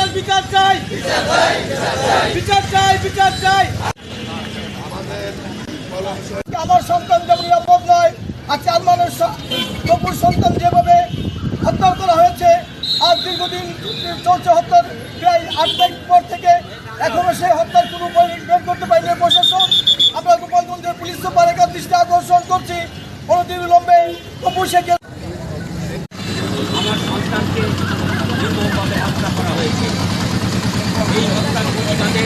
হত্যার বিচার চাই। বিচার চাই বিচার চাই। আমার সন্তান যেমন নিরাপদ নয় আর চার মানুষ তপুর সন্তান যেভাবে হত্যা করা হয়েছে, আর দীর্ঘদিন চলছে হত্যার প্রায় আট তারিখ পর থেকে, এখনও সেই হত্যার কোনো বের করতে পারেনি প্রশাসন। আমরা গোপালগঞ্জের পুলিশ সুপার একার দৃষ্টি আকর্ষণ করছি। অনতিবিলম্বে তপু শেখের আমার সন্তানকে নির্মমভাবে হত্যা করা হয়েছে এই হত্যার প্রতিবাদে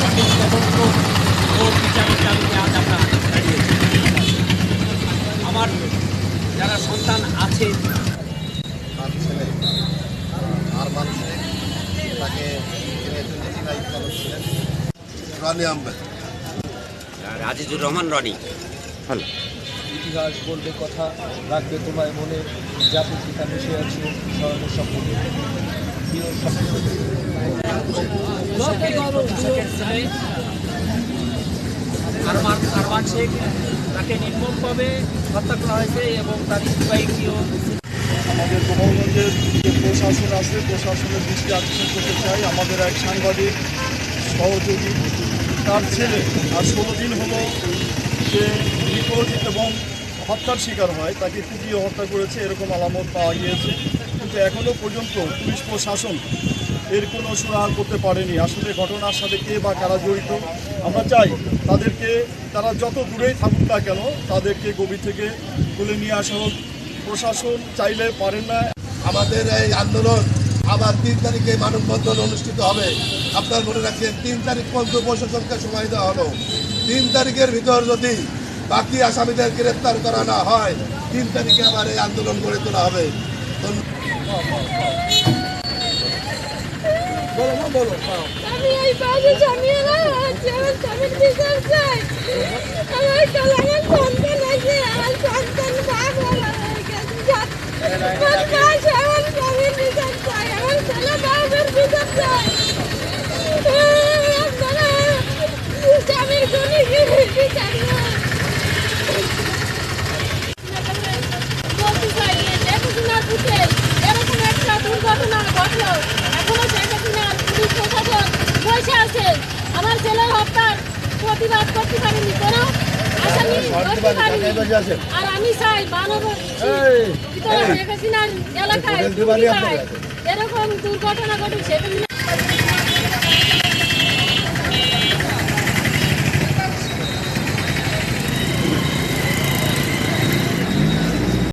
সঠিক তদন্ত ও বিচারের দাবিতে আজ আমরা দাঁড়িয়েছি আমার যারা সন্তান আছে তার ছেলে আর মানুষের তাকে রানি। আহমেদ আজিজুর রহমান রনি ইতিহাস বলবে কথা রাখবে তোমায় মনে জাতির পিতা মিশে আছে স্মরণের সম্পর্কে আরমান শেখ তাকে নির্মমভাবে হত্যা করা হয়েছে এবং তার স্ত্রীবাহীকেও আমাদের গোপালগঞ্জের যে প্রশাসন আছে প্রশাসনের দৃষ্টি আকর্ষণ করতে চাই আমাদের এক সাংবাদিক সহযোগী তার ছেলে আর ষোলো দিন হলো সে নিখোঁজ এবং হত্যার শিকার হয় তাকে কুপিয়ে হত্যা করেছে, এরকম আলামত পাওয়া গিয়েছে। কিন্তু এখনও পর্যন্ত পুলিশ প্রশাসন এর কোনো সুরাহা করতে পারেনি। আসলে ঘটনার সাথে কে বা কারা জড়িত, আমরা চাই তাদেরকে, তারা যত দূরেই থাকুক না কেন, তাদেরকে গভীর থেকে তুলে নিয়ে আসা প্রশাসন চাইলে পারেন না। আমাদের এই আন্দোলন আবার তিন তারিখে মানববন্ধন অনুষ্ঠিত হবে। আপনার মনে রাখেন, তিন তারিখ পর্যন্ত প্রশাসনকে সময় দেওয়া হলো। তিন তারিখের ভিতর যদি বাকি আসামিদের গ্রেপ্তার করা না হয়, তিন তারিখে আবার এই আন্দোলন গড়ে তোলা হবে। ধন্যবাদ আমি এই বাজে জানিয়ে না আছি আমার স্বামীর বিচার চাই আমার কাল আমার সন্তান আছে আমার সন্তান বাপ হয়ে গেছে যা- আমার কাজ আমার স্বামীর বিচার চাই আমার ছেলে বাপের বিচার চাই আপনারা স্বামীর গুণী বিচার না বলতে চাই যে শেখ হাসিনার বুকে এরকম একটা দুর্ঘটনা ঘটলো এখনও শেখ হাসিনার পুলিশ প্রশাসন বসে আছে আমার ছেলের হত্যার প্রতিবাদ করতে পারেনি কোনো? আসামি ধরতে পারেনি আর আমি চাই মানব এলাকায় এরকম দুর্ঘটনা ঘটেছে